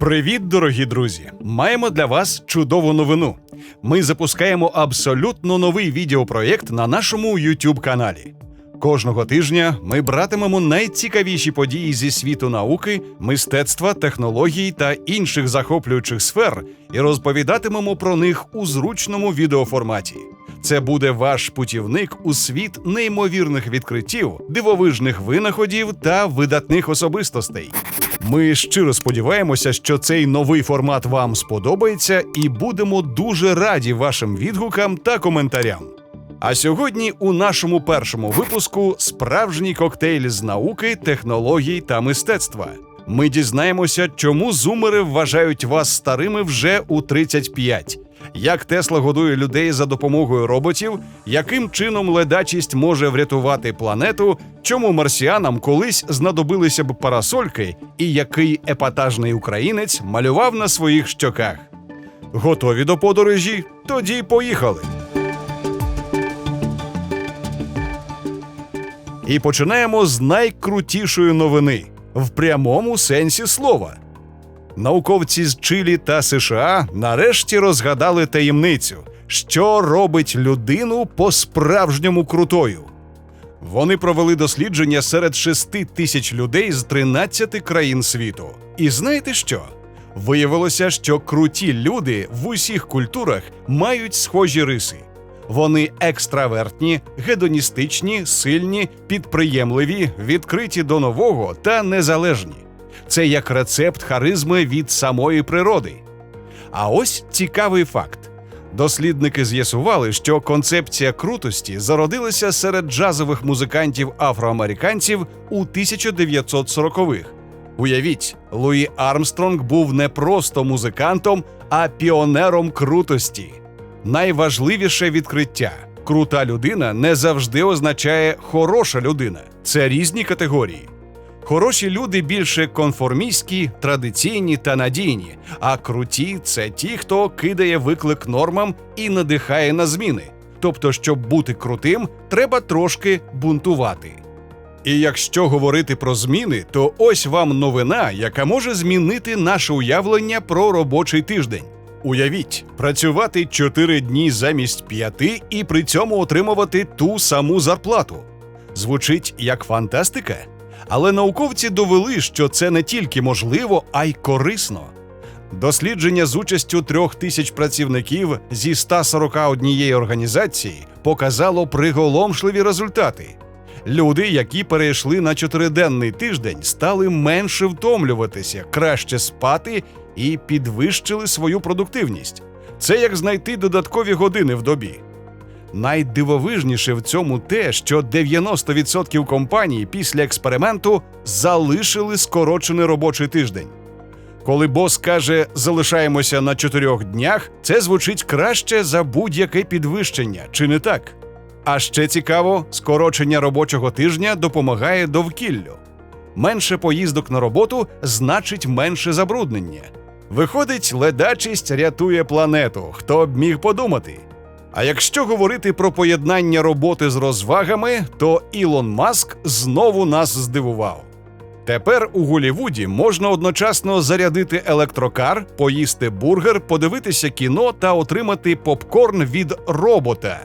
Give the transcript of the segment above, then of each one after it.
Привіт, дорогі друзі! Маємо для вас чудову новину. Ми запускаємо абсолютно новий відеопроєкт на нашому youtube каналі. Кожного тижня ми братимемо найцікавіші події зі світу науки, мистецтва, технологій та інших захоплюючих сфер і розповідатимемо про них у зручному відеоформаті. Це буде ваш путівник у світ неймовірних відкриттів, дивовижних винаходів та видатних особистостей. Ми щиро сподіваємося, що цей новий формат вам сподобається, і будемо дуже раді вашим відгукам та коментарям. А сьогодні у нашому першому випуску справжній коктейль з науки, технологій та мистецтва. Ми дізнаємося, чому зумери вважають вас старими вже у 35, як Тесла годує людей за допомогою роботів, яким чином ледачість може врятувати планету, чому марсіанам колись знадобилися б парасольки, і який епатажний українець малював на своїх щоках. Готові до подорожі? Тоді поїхали. І починаємо з найкрутішої новини в прямому сенсі слова. Науковці з Чилі та США нарешті розгадали таємницю, що робить людину по-справжньому крутою. Вони провели дослідження серед 6 тисяч людей з 13 країн світу. І знаєте що? Виявилося, що круті люди в усіх культурах мають схожі риси. Вони екстравертні, гедоністичні, сильні, підприємливі, відкриті до нового та незалежні. Це як рецепт харизми від самої природи. А ось цікавий факт: дослідники з'ясували, що концепція крутості зародилася серед джазових музикантів афроамериканців у 1940-х. Уявіть, Луї Армстронг був не просто музикантом, а піонером крутості. Найважливіше відкриття: крута людина не завжди означає хороша людина. Це різні категорії. Хороші люди більше конформістські, традиційні та надійні, а круті це ті, хто кидає виклик нормам і надихає на зміни. Тобто, щоб бути крутим, треба трошки бунтувати. І якщо говорити про зміни, то ось вам новина, яка може змінити наше уявлення про робочий тиждень. Уявіть, працювати 4 дні замість 5 і при цьому отримувати ту саму зарплату. Звучить як фантастика, але науковці довели, що це не тільки можливо, а й корисно. Дослідження з участю трьох тисяч працівників зі 141 організації показало приголомшливі результати. Люди, які перейшли на чотириденний тиждень, стали менше втомлюватися, краще спати і підвищили свою продуктивність. Це як знайти додаткові години в добі. Найдивовижніше в цьому те, що 90% компаній після експерименту залишили скорочений робочий тиждень. Коли бос каже залишаємося на чотирьох днях, це звучить краще за будь-яке підвищення, чи не так? А ще цікаво, скорочення робочого тижня допомагає довкіллю. Менше поїздок на роботу значить менше забруднення. Виходить, ледачість рятує планету. Хто б міг подумати? А якщо говорити про поєднання роботи з розвагами, то Ілон Маск знову нас здивував. Тепер у Голівуді можна одночасно зарядити електрокар, поїсти бургер, подивитися кіно та отримати попкорн від робота.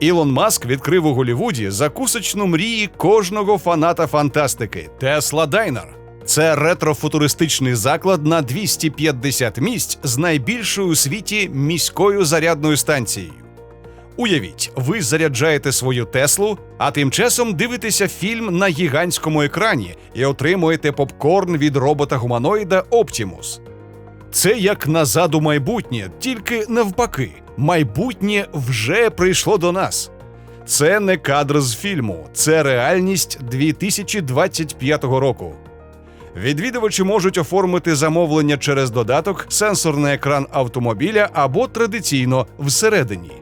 Ілон Маск відкрив у Голівуді закусочну мрії кожного фаната фантастики Тесла Дайнер. Це ретрофутуристичний заклад на 250 місць з найбільшою у світі міською зарядною станцією. Уявіть, ви заряджаєте свою Теслу, а тим часом дивитеся фільм на гігантському екрані і отримуєте попкорн від робота гуманоїда Оптімус. Це як назад у майбутнє, тільки навпаки, майбутнє вже прийшло до нас. Це не кадр з фільму, це реальність 2025 року. Відвідувачі можуть оформити замовлення через додаток, сенсорний екран автомобіля або традиційно всередині.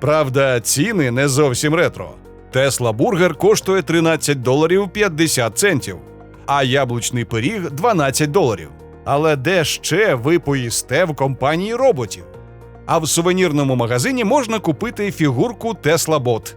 Правда, ціни не зовсім ретро. Тесла бургер коштує 13 доларів 50 центів, а яблучний пиріг 12 доларів. Але де ще ви поїсте в компанії роботів? А в сувенірному магазині можна купити фігурку Tesla Bot.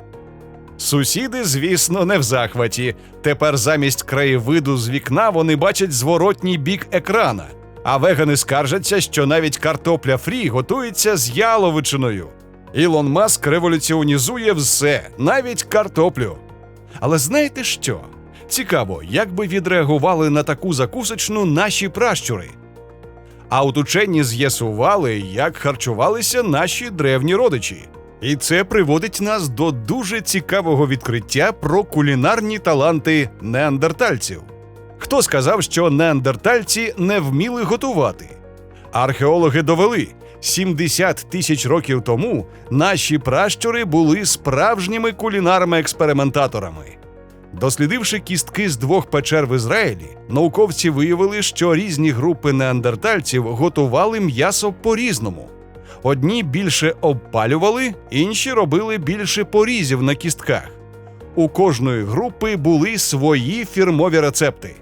Сусіди, звісно, не в захваті. Тепер замість краєвиду з вікна вони бачать зворотній бік екрана. А вегани скаржаться, що навіть картопля фрі готується з яловичиною. Ілон Маск революціонізує все, навіть картоплю. Але знаєте що? Цікаво, як би відреагували на таку закусочну наші пращури. А от учені з'ясували, як харчувалися наші древні родичі. І це приводить нас до дуже цікавого відкриття про кулінарні таланти неандертальців. Хто сказав, що неандертальці не вміли готувати? Археологи довели, 70 тисяч років тому наші пращури були справжніми кулінарами-експериментаторами. Дослідивши кістки з двох печер в Ізраїлі, науковці виявили, що різні групи неандертальців готували м'ясо по-різному. Одні більше обпалювали, інші робили більше порізів на кістках. У кожної групи були свої фірмові рецепти.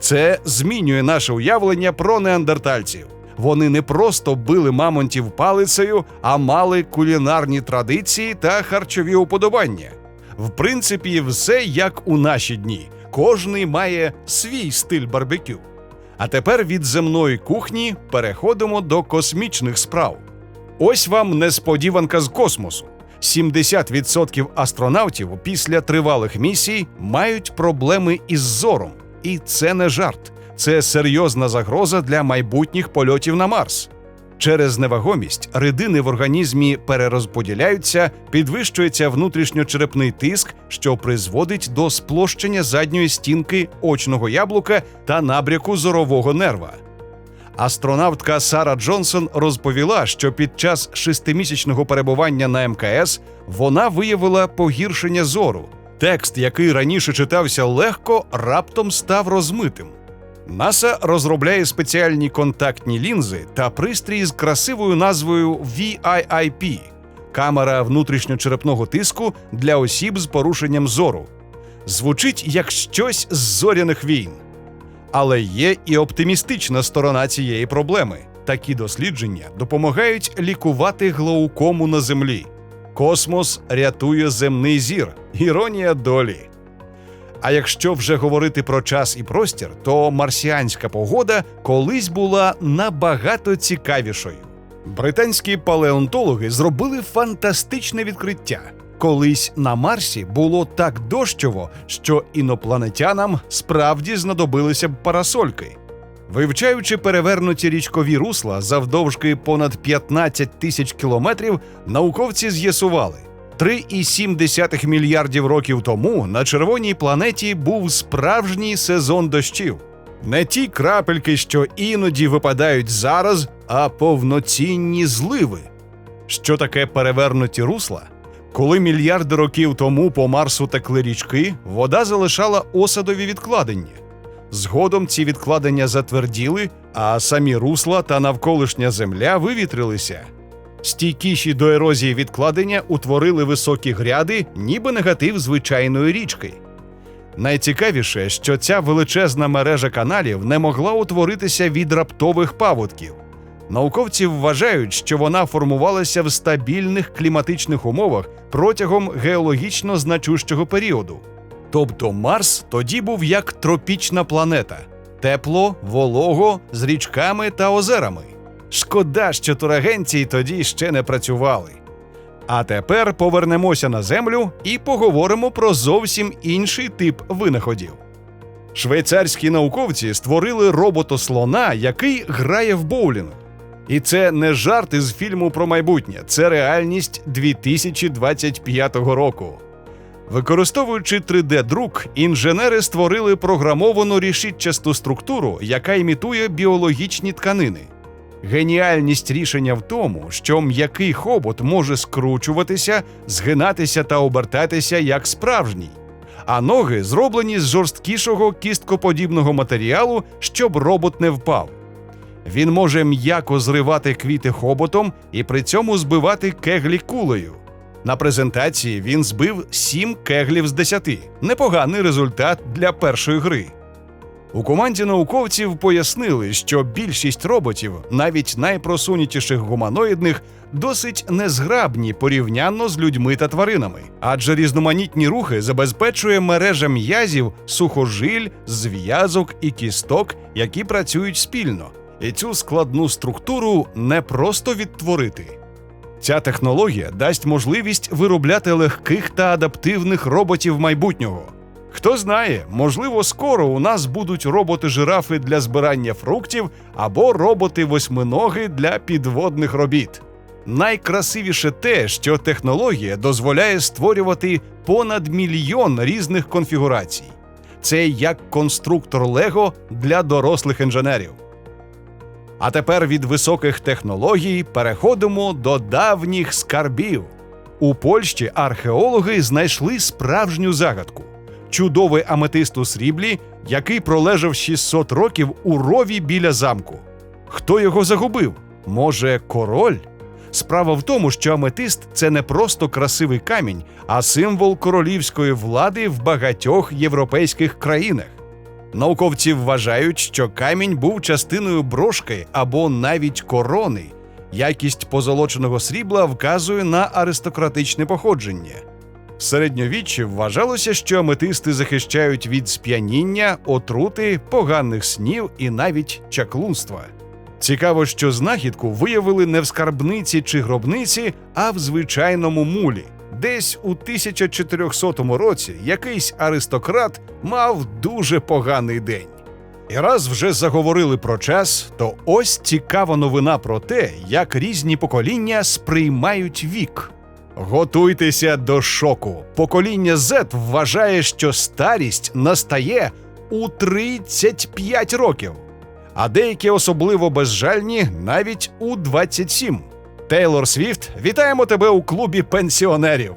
Це змінює наше уявлення про неандертальців. Вони не просто били мамонтів палицею, а мали кулінарні традиції та харчові уподобання. В принципі, все як у наші дні. Кожний має свій стиль барбекю. А тепер від земної кухні переходимо до космічних справ. Ось вам несподіванка з космосу. 70% астронавтів після тривалих місій мають проблеми із зором. І це не жарт, це серйозна загроза для майбутніх польотів на Марс. Через невагомість рідини в організмі перерозподіляються, підвищується внутрішньочерепний тиск, що призводить до сплощення задньої стінки очного яблука та набряку зорового нерва. Астронавтка Сара Джонсон розповіла, що під час шестимісячного перебування на МКС вона виявила погіршення зору. Текст, який раніше читався легко, раптом став розмитим. НАСА розробляє спеціальні контактні лінзи та пристрій з красивою назвою VIIP – камера внутрішньочерепного тиску для осіб з порушенням зору. Звучить як щось з зоряних війн. Але є і оптимістична сторона цієї проблеми. Такі дослідження допомагають лікувати глаукому на землі. Космос рятує земний зір. Іронія долі. А якщо вже говорити про час і простір, то марсіанська погода колись була набагато цікавішою. Британські палеонтологи зробили фантастичне відкриття. Колись на Марсі було так дощово, що інопланетянам справді знадобилися б парасольки. Вивчаючи перевернуті річкові русла завдовжки понад 15 тисяч кілометрів, науковці з'ясували, 3,7 мільярдів років тому на червоній планеті був справжній сезон дощів. Не ті крапельки, що іноді випадають зараз, а повноцінні зливи. Що таке перевернуті русла? Коли мільярди років тому по Марсу текли річки, вода залишала осадові відкладення. Згодом ці відкладення затверділи, а самі русла та навколишня земля вивітрилися. Стійкіші до ерозії відкладення утворили високі гряди, ніби негатив звичайної річки. Найцікавіше, що ця величезна мережа каналів не могла утворитися від раптових паводків. Науковці вважають, що вона формувалася в стабільних кліматичних умовах протягом геологічно значущого періоду. Тобто Марс тоді був як тропічна планета тепло, волого, з річками та озерами. Шкода, що турагенції тоді ще не працювали. А тепер повернемося на землю і поговоримо про зовсім інший тип винаходів. Швейцарські науковці створили роботослона, який грає в боулінг. І це не жарт із фільму про майбутнє, це реальність 2025 року. Використовуючи 3D-друк, інженери створили програмовану рішітчасту структуру, яка імітує біологічні тканини. Геніальність рішення в тому, що м'який хобот може скручуватися, згинатися та обертатися як справжній, а ноги зроблені з жорсткішого кісткоподібного матеріалу, щоб робот не впав. Він може м'яко зривати квіти хоботом і при цьому збивати кеглі кулею. На презентації він збив 7 кеглів з 10. Непоганий результат для першої гри. У команді науковців пояснили, що більшість роботів, навіть найпросунутіших гуманоїдних, досить незграбні порівнянно з людьми та тваринами, адже різноманітні рухи забезпечує мережа м'язів, сухожиль, зв'язок і кісток, які працюють спільно. І цю складну структуру не просто відтворити. Ця технологія дасть можливість виробляти легких та адаптивних роботів майбутнього. Хто знає, можливо, скоро у нас будуть роботи-жирафи для збирання фруктів або роботи-восьминоги для підводних робіт. Найкрасивіше те, що технологія дозволяє створювати понад мільйон різних конфігурацій. Це як конструктор Лего для дорослих інженерів. А тепер від високих технологій переходимо до давніх скарбів. У Польщі археологи знайшли справжню загадку чудовий аметист у сріблі, який пролежав 600 років у рові біля замку. Хто його загубив? Може, король? Справа в тому, що аметист це не просто красивий камінь, а символ королівської влади в багатьох європейських країнах. Науковці вважають, що камінь був частиною брошки або навіть корони. Якість позолоченого срібла вказує на аристократичне походження. Середньовіччі вважалося, що аметисти захищають від сп'яніння, отрути, поганих снів і навіть чаклунства. Цікаво, що знахідку виявили не в скарбниці чи гробниці, а в звичайному мулі. Десь у 1400 році якийсь аристократ мав дуже поганий день. І раз вже заговорили про час, то ось цікава новина про те, як різні покоління сприймають вік. Готуйтеся до шоку. Покоління Z вважає, що старість настає у 35 років, а деякі особливо безжальні навіть у 27. Тейлор Свіфт, вітаємо тебе у клубі пенсіонерів.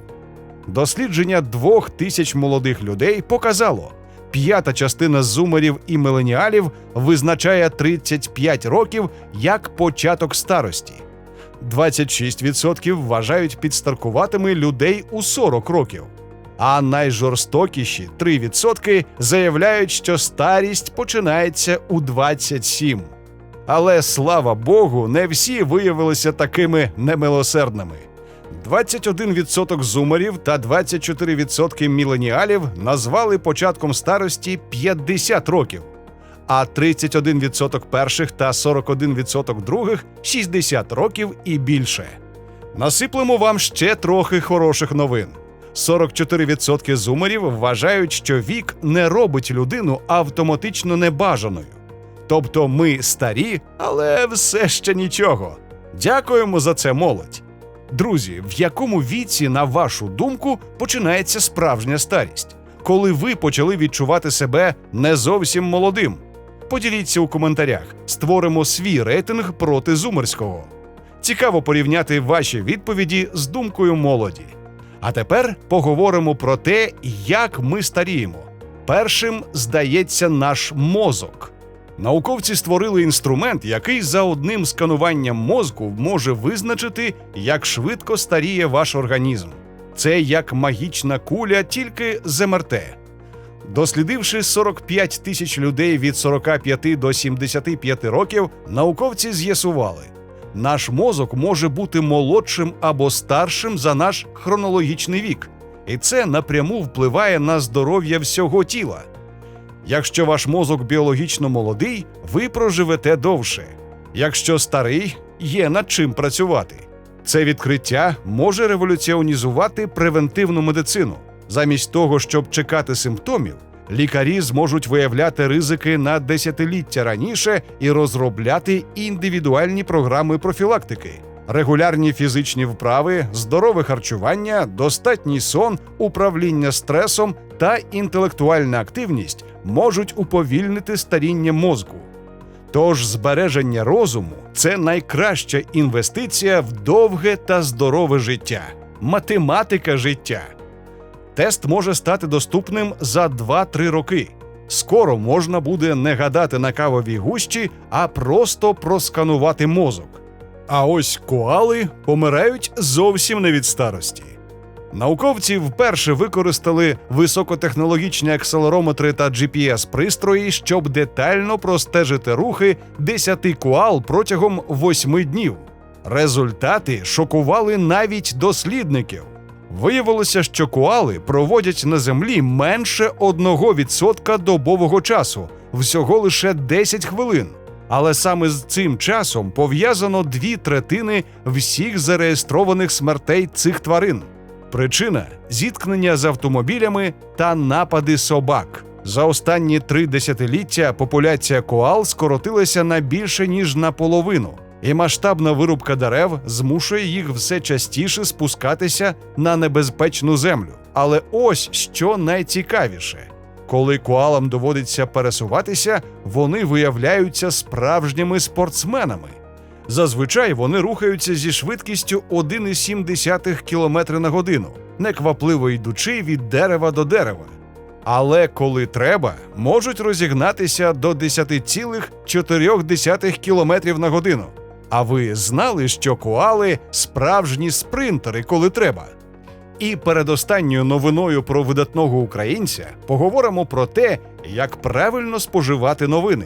Дослідження двох тисяч молодих людей показало, п'ята частина зумерів і миленіалів визначає 35 років як початок старості. 26% вважають підстаркуватими людей у 40 років. А найжорстокіші 3% заявляють, що старість починається у 27. Але слава Богу, не всі виявилися такими немилосердними. 21% зумерів та 24% міленіалів назвали початком старості 50 років, а 31% перших та 41% других 60 років і більше. Насиплемо вам ще трохи хороших новин. 44% зумерів вважають, що вік не робить людину автоматично небажаною. Тобто ми старі, але все ще нічого. Дякуємо за це, молодь. Друзі, в якому віці, на вашу думку, починається справжня старість? Коли ви почали відчувати себе не зовсім молодим? Поділіться у коментарях, створимо свій рейтинг проти зумерського. Цікаво порівняти ваші відповіді з думкою молоді. А тепер поговоримо про те, як ми старіємо. Першим здається наш мозок. Науковці створили інструмент, який за одним скануванням мозку може визначити, як швидко старіє ваш організм. Це як магічна куля, тільки з МРТ. Дослідивши 45 тисяч людей від 45 до 75 років, науковці з'ясували, наш мозок може бути молодшим або старшим за наш хронологічний вік, і це напряму впливає на здоров'я всього тіла. Якщо ваш мозок біологічно молодий, ви проживете довше. Якщо старий, є над чим працювати. Це відкриття може революціонізувати превентивну медицину. Замість того, щоб чекати симптомів, лікарі зможуть виявляти ризики на десятиліття раніше і розробляти індивідуальні програми профілактики. Регулярні фізичні вправи, здорове харчування, достатній сон, управління стресом та інтелектуальна активність можуть уповільнити старіння мозку. Тож збереження розуму це найкраща інвестиція в довге та здорове життя, математика життя. Тест може стати доступним за 2-3 роки. Скоро можна буде не гадати на кавовій гущі, а просто просканувати мозок. А ось коали помирають зовсім не від старості. Науковці вперше використали високотехнологічні акселерометри та GPS-пристрої, щоб детально простежити рухи 10 коал протягом 8 днів. Результати шокували навіть дослідників. Виявилося, що коали проводять на землі менше 1% добового часу, всього лише 10 хвилин. Але саме з цим часом пов'язано дві третини всіх зареєстрованих смертей цих тварин. Причина зіткнення з автомобілями та напади собак. За останні три десятиліття популяція коал скоротилася на більше ніж наполовину, і масштабна вирубка дерев змушує їх все частіше спускатися на небезпечну землю. Але ось що найцікавіше. Коли коалам доводиться пересуватися, вони виявляються справжніми спортсменами. Зазвичай вони рухаються зі швидкістю 1,7 км на годину, неквапливо йдучи від дерева до дерева. Але коли треба, можуть розігнатися до 10,4 км на годину. А ви знали, що коали справжні спринтери, коли треба? І передостанньою новиною про видатного українця поговоримо про те, як правильно споживати новини.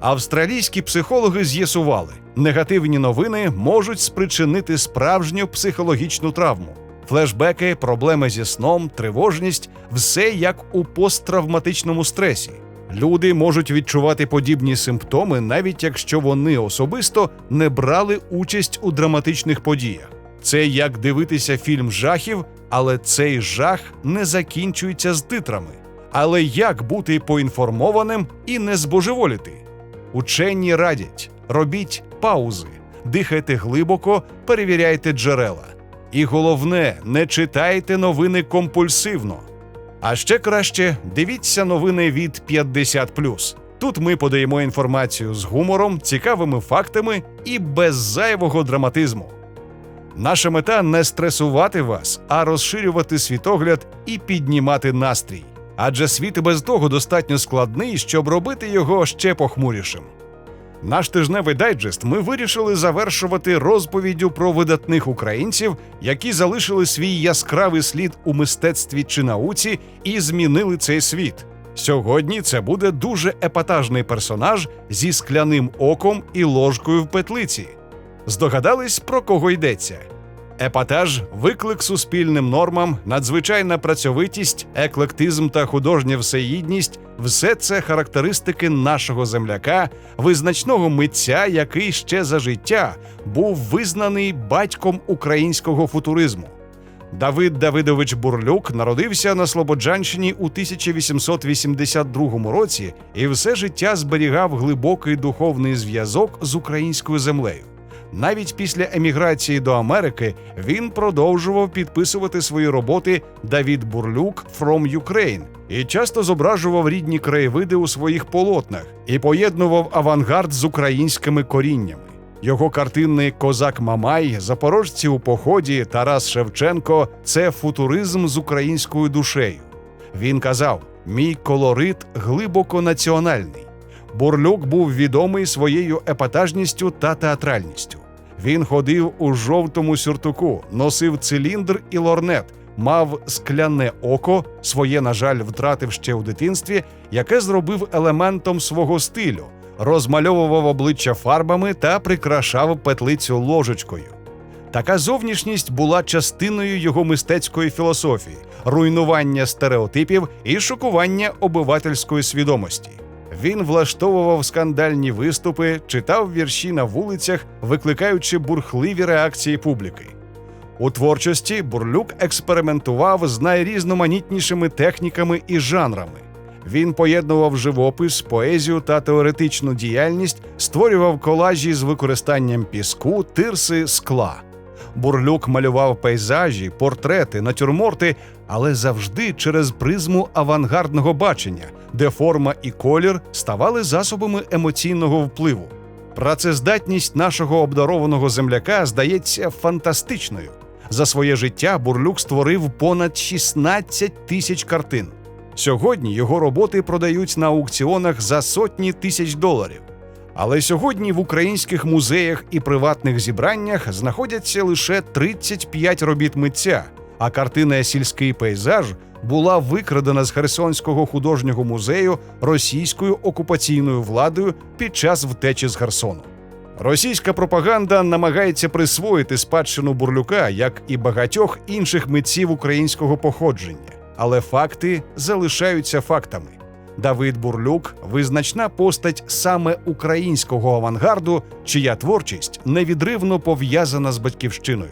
Австралійські психологи з'ясували, негативні новини можуть спричинити справжню психологічну травму. Флешбеки, проблеми зі сном, тривожність все як у посттравматичному стресі. Люди можуть відчувати подібні симптоми, навіть якщо вони особисто не брали участь у драматичних подіях. Це як дивитися фільм жахів, але цей жах не закінчується з титрами. Але як бути поінформованим і не збожеволіти? Учені радять: робіть паузи, дихайте глибоко, перевіряйте джерела. І головне, не читайте новини компульсивно. А ще краще дивіться новини від 50+. Тут ми подаємо інформацію з гумором, цікавими фактами і без зайвого драматизму. Наша мета не стресувати вас, а розширювати світогляд і піднімати настрій. Адже світ без того достатньо складний, щоб робити його ще похмурішим. Наш тижневий дайджест ми вирішили завершувати розповіддю про видатних українців, які залишили свій яскравий слід у мистецтві чи науці і змінили цей світ. Сьогодні це буде дуже епатажний персонаж зі скляним оком і ложкою в петлиці. Здогадались, про кого йдеться? Епатаж, виклик суспільним нормам, надзвичайна працьовитість, еклектизм та художня всеїдність все це характеристики нашого земляка, визначного митця, який ще за життя був визнаний батьком українського футуризму. Давид Давидович Бурлюк народився на Слободжанщині у 1882 році і все життя зберігав глибокий духовний зв'язок з українською землею. Навіть після еміграції до Америки він продовжував підписувати свої роботи Давід Бурлюк From Ukraine і часто зображував рідні краєвиди у своїх полотнах і поєднував авангард з українськими коріннями. Його картини Козак Мамай, Запорожці у поході, Тарас Шевченко це футуризм з українською душею. Він казав: мій колорит глибоко національний. Бурлюк був відомий своєю епатажністю та театральністю. Він ходив у жовтому сюртуку, носив циліндр і лорнет, мав скляне око, своє, на жаль, втратив ще у дитинстві, яке зробив елементом свого стилю, розмальовував обличчя фарбами та прикрашав петлицю ложечкою. Така зовнішність була частиною його мистецької філософії, руйнування стереотипів і шокування обивательської свідомості. Він влаштовував скандальні виступи, читав вірші на вулицях, викликаючи бурхливі реакції публіки. У творчості Бурлюк експериментував з найрізноманітнішими техніками і жанрами. Він поєднував живопис, поезію та теоретичну діяльність, створював колажі з використанням піску, тирси, скла. Бурлюк малював пейзажі, портрети, натюрморти, але завжди через призму авангардного бачення, де форма і колір ставали засобами емоційного впливу. Працездатність нашого обдарованого земляка здається фантастичною. За своє життя Бурлюк створив понад 16 тисяч картин. Сьогодні його роботи продають на аукціонах за сотні тисяч доларів. Але сьогодні в українських музеях і приватних зібраннях знаходяться лише 35 робіт митця, а картина Сільський пейзаж була викрадена з Херсонського художнього музею російською окупаційною владою під час втечі з Херсону. Російська пропаганда намагається присвоїти спадщину бурлюка, як і багатьох інших митців українського походження, але факти залишаються фактами. Давид Бурлюк визначна постать саме українського авангарду, чия творчість невідривно пов'язана з батьківщиною.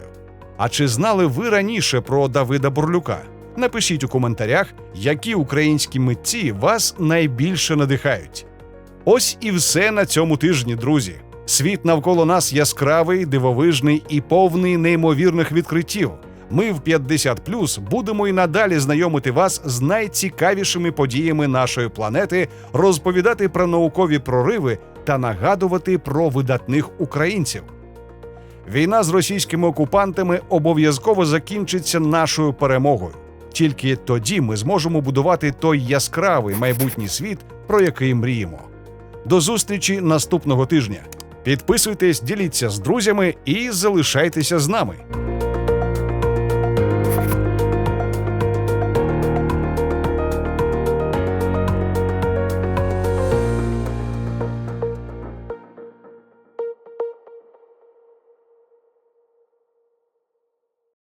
А чи знали ви раніше про Давида Бурлюка? Напишіть у коментарях, які українські митці вас найбільше надихають. Ось і все на цьому тижні, друзі. Світ навколо нас яскравий, дивовижний і повний неймовірних відкриттів. Ми в 50 будемо і надалі знайомити вас з найцікавішими подіями нашої планети, розповідати про наукові прориви та нагадувати про видатних українців. Війна з російськими окупантами обов'язково закінчиться нашою перемогою. Тільки тоді ми зможемо будувати той яскравий майбутній світ, про який мріємо. До зустрічі наступного тижня. Підписуйтесь, діліться з друзями і залишайтеся з нами.